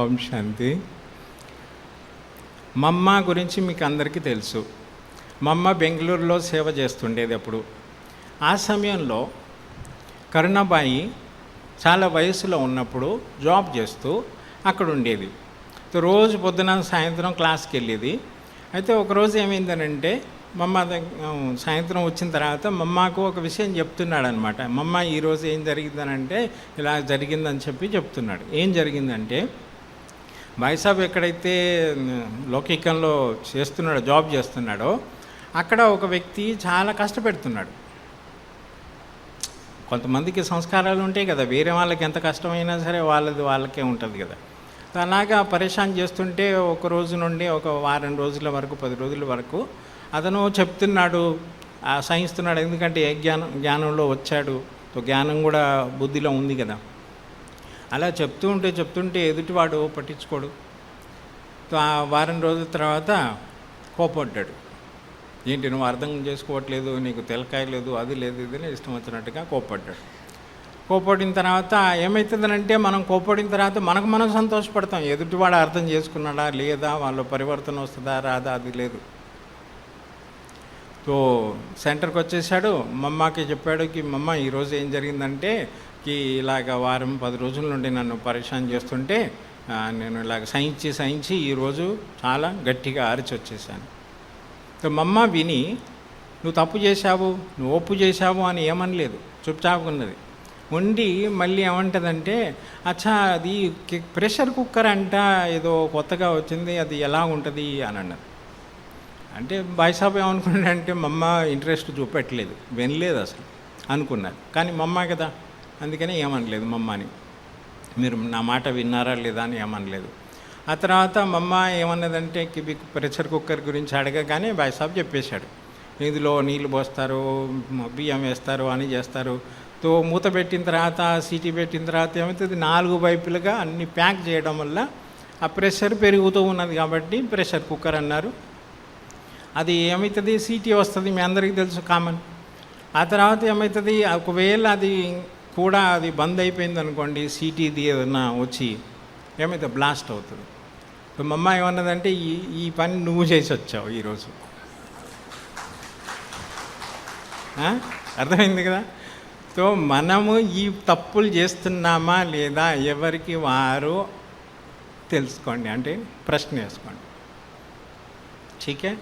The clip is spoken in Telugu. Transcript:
ఓం శాంతి. మమ్మ గురించి మీకు అందరికీ తెలుసు. మమ్మ బెంగళూరులో సేవ చేస్తుండేది అప్పుడు ఆ సమయంలో కరుణాబాయి చాలా వయసులో ఉన్నప్పుడు జాబ్ చేస్తూ అక్కడ ఉండేది రోజు పొద్దున సాయంత్రం క్లాస్కి వెళ్ళేది. అయితే ఒకరోజు ఏమైందనంటే మమ్మ సాయంత్రం వచ్చిన తర్వాత మమ్మకు ఒక విషయం చెప్తున్నాడనమాట. మమ్మ ఈరోజు ఏం జరిగిందనంటే ఇలా జరిగిందని చెప్పి చెప్తున్నాడు. ఏం జరిగిందంటే మైసాబ్ ఎక్కడైతే మ్, లౌకికంలో చేస్తున్నాడో జాబ్ చేస్తున్నాడో అక్కడ ఒక వ్యక్తి చాలా కష్టపెడుతున్నాడు. కొంతమందికి సంస్కారాలు ఉంటాయి కదా వేరే వాళ్ళకి ఎంత కష్టమైనా సరే వాళ్ళది వాళ్ళకే ఉంటుంది కదా. అలాగా పరేషాన్ చేస్తుంటే ఒక రోజు నుండి ఒక వారం రోజుల వరకు పది రోజుల వరకు అతను చెప్తున్నాడు సహిస్తున్నాడు ఎందుకంటే ఏ జ్ఞానం జ్ఞానంలో వచ్చాడు. జ్ఞానం కూడా బుద్ధిలో ఉంది కదా. అలా చెప్తూ ఉంటే చెప్తుంటే ఎదుటివాడు పట్టించుకోడు. ఆ వారం రోజుల తర్వాత కోపడ్డాడు. ఏంటి నువ్వు అర్థం చేసుకోవట్లేదు నీకు తెలకాయ లేదు అది లేదు ఇది ఇష్టం వచ్చినట్టుగా కోపడ్డాడు. కోపడిన తర్వాత ఏమవుతుందనంటే మనం కోపడిన తర్వాత మనకు మనం సంతోషపడతాం. ఎదుటివాడు అర్థం చేసుకున్నాడా లేదా వాళ్ళ పరివర్తన వస్తుందా రాదా అది లేదు. సో సెంటర్కి వచ్చేసాడు మమ్మకి చెప్పాడు కి మమ్మ ఈరోజు ఏం జరిగిందంటే కి ఇలాగ వారం పది రోజుల నుండి నన్ను పరేషాన్ చేస్తుంటే నేను ఇలాగ సహించి సహించి ఈరోజు చాలా గట్టిగా అరిచి వచ్చేసాను మమ్మ విని నువ్వు తప్పు చేశావు నువ్వు ఒప్పు చేశావు అని ఏమనలేదు చుప్చాపుకున్నది. ఉండి మళ్ళీ ఏమంటుందంటే అచ్చా అది ప్రెషర్ కుక్కర్ అంట ఏదో కొత్తగా వచ్చింది అది ఎలా ఉంటుంది? అని అన్నది. అంటే బాయ్సాబ్ ఏమనుకున్నాడంటే మమ్మ ఇంట్రెస్ట్ చూపెట్టలేదు వినలేదు అసలు అనుకున్నారు కానీ మమ్మ కదా అందుకని ఏమనలేదు మమ్మని. మీరు నా మాట విన్నారా లేదా అని ఏమనలేదు. ఆ తర్వాత మమ్మ ఏమన్నదంటే కిబిక్ ప్రెషర్ కుక్కర్ గురించి అడగగానే బాయ్సాబ్ చెప్పేశాడు. ఇందులో నీళ్ళు పోస్తారు బియ్యం వేస్తారు అని చేస్తారు. తో మూత పెట్టిన తర్వాత సీటీ పెట్టిన తర్వాత ఏమవుతుంది? నాలుగు వైపులుగా అన్ని ప్యాక్ చేయడం వల్ల ఆ ప్రెషర్ పెరుగుతూ ఉన్నది కాబట్టి ప్రెషర్ కుక్కర్ అన్నారు. అది ఏమవుతుంది? సీటీ వస్తుంది మీ అందరికీ తెలుసు కామన్. ఆ తర్వాత ఏమవుతుంది? ఒకవేళ అది కూడా అది బంద్ అయిపోయింది అనుకోండి సీటీది ఏదన్నా వచ్చి ఏమైతే బ్లాస్ట్ అవుతుంది. మా అమ్మ ఏమన్నదంటే ఈ ఈ పని నువ్వు చేసి వచ్చావు ఈరోజు. అర్థమైంది కదా? సో మనము ఈ తప్పులు చేస్తున్నామా లేదా ఎవరికి వారు తెలుసుకోండి. అంటే ప్రశ్న వేసుకోండి. ठीक